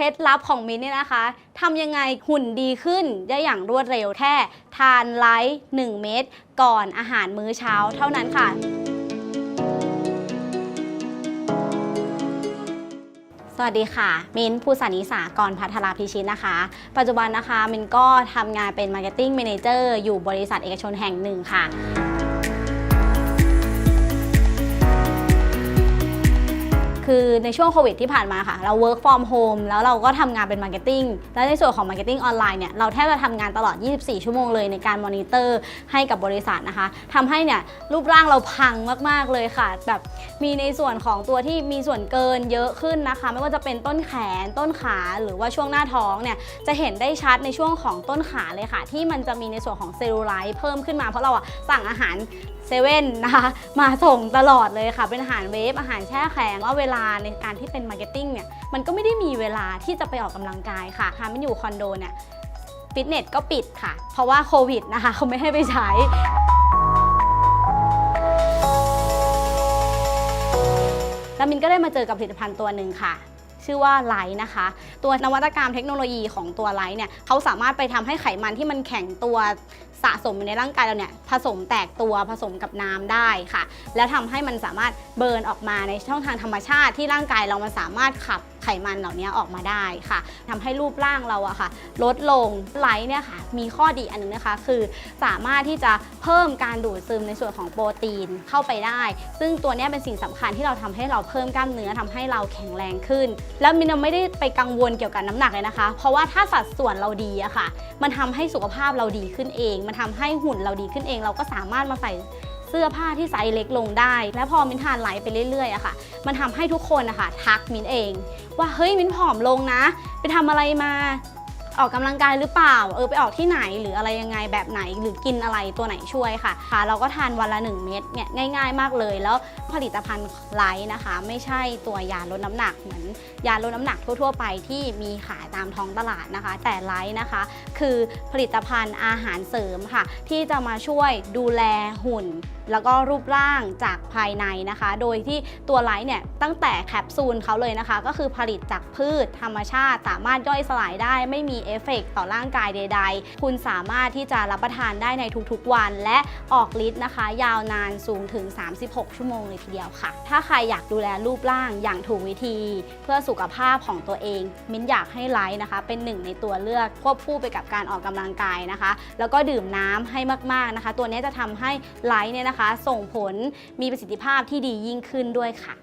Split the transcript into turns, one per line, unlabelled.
ล็ดลับของมิ้นเนี่ยนะคะทำยังไงหุ่นดีขึ้นได้อย่างรวดเร็วแค่ทานไลท์1เม็ดก่อนอาหารมื้อเช้าเท่านั้นค่ะ สวัสดีค่ะ มินภูสานิสากรพัทราพิชิตนะคะ ปัจจุบันนะคะ มินก็ทำงานเป็น Marketing Manager อยู่บริษัทเอกชนแห่งหนึ่งค่ะ คือในช่วงโควิดที่ผ่านมาค่ะ เรา work from home แล้วเราก็ทำงานเป็น marketing แล้วในส่วนของ marketing ออนไลน์เนี่ยเราแทบจะทำงานตลอด 24 ชั่วโมงเลยในการมอนิเตอร์ให้กับบริษัทนะคะทำให้เนี่ยรูปร่างเราพังมาก ๆ เลยค่ะ แบบมีในส่วนของตัวที่มีส่วนเกินเยอะขึ้นนะคะ ไม่ว่าจะเป็นต้นแขนต้นขาหรือว่าช่วงหน้าท้องเนี่ยจะเห็นได้ชัดในช่วงของต้นขาเลยค่ะ ที่มันจะมีในส่วนของเซลลูไลท์เพิ่มขึ้นมาเพราะเราอะสั่งอาหารเซเว่นนะคะมาส่งตลอดเลยค่ะ เป็นอาหารเวฟอาหารแช่แข็งว่าเวลาในการที่เป็นมาร์เก็ตติ้งเนี่ยมันก็ไม่ได้มีเวลาที่จะไปออกกำลังกายค่ะค่ะมันอยู่คอนโดเนี่ยฟิตเนสก็ปิดค่ะ เพราะว่าโควิดนะคะเขาไม่ให้ไปใช้แล้วมินก็ได้มาเจอกับผลิตภัณฑ์ตัวหนึ่งค่ะ ชื่อว่าไลท์นะคะ ตัวนวัตกรรมเทคโนโลยีของตัวไลท์เนี่ยเขาสามารถไปทำให้ไขมันที่มันแข็งตัว สะสมอยู่ในร่างกายเราเนี่ยผสมแตกตัวผสมกับน้ำได้ค่ะ แล้วทำให้มันสามารถเบิร์นออกมาในช่องทางธรรมชาติที่ร่างกายเรามันสามารถขับไขมันเหล่านี้ออกมาได้ค่ะทำให้รูปร่างเราอะค่ะ ลดลงไลท์เนี่ยค่ะ มีข้อดีอันหนึงนะคะ คือสามารถที่จะเพิ่มการดูดซึมในส่วนของโปรตีนเข้าไปได้ ซึ่งตัวนี้เป็นสิ่งสำคัญที่เราทำให้เราเพิ่มกล้ามเนื้อทำให้เราแข็งแรงขึ้น แล้วมินไม่ได้ไปกังวลเกี่ยวกับน้ำหนักเลยนะคะ เพราะว่าถ้าสัดส่วนเราดีอะค่ะ มันทำให้สุขภาพเราดีขึ้นเองมันทำให้หุ่นเราดีขึ้นเอง เราก็สามารถมาใส่เสื้อผ้าที่ไซส์เล็กลงได้ และพอมินทานไลฟ์ไปเรื่อยๆอะค่ะ มันทำให้ทุกคนนะคะทักมินเอง ว่าเฮ้ยมินผอมลงนะ ไปทำอะไรมา ออกกำลังกายหรือเปล่า เออไปออกที่ไหนหรืออะไรยังไงแบบไหนหรือกินอะไรตัวไหนช่วยค่ะค่ะ เราก็ทานวันละ 1 เม็ดเนี่ยง่าย ๆ มากเลย แล้วผลิตภัณฑ์ไลท์นะคะ ไม่ใช่ตัวยาลดน้ำหนักเหมือนยาลดน้ำหนักทั่ว ๆ ไปที่มีขายตามท้องตลาดนะคะ แต่ไลท์นะคะ คือผลิตภัณฑ์อาหารเสริมค่ะ ที่จะมาช่วยดูแลหุ่น แล้วก็รูปร่างจากภายในนะคะ โดยที่ตัวไลท์เนี่ยตั้งแต่แคปซูลเขาเลยนะคะ ก็คือผลิตจากพืชธรรมชาติสามารถย่อยสลายได้ไม่มีเอฟเฟกต่อร่างกายใด ๆ คุณสามารถที่จะรับประทานได้ในทุกๆวัน และออกฤทธิ์นะคะ ยาวนานสูงถึง 36 ชั่วโมงเลยทีเดียวค่ะ ถ้าใครอยากดูแลรูปร่างอย่างถูกวิธี เพื่อสุขภาพของตัวเอง มิ้นอยากให้ไลท์นะคะ เป็นหนึ่งในตัวเลือกควบคู่ไปกับการออกกำลังกายนะคะ แล้วก็ดื่มน้ำให้มากๆนะคะ ตัวนี้จะทำให้ไลท์เนี่ยนะคะ ส่งผลมีประสิทธิภาพที่ดียิ่งขึ้นด้วยค่ะ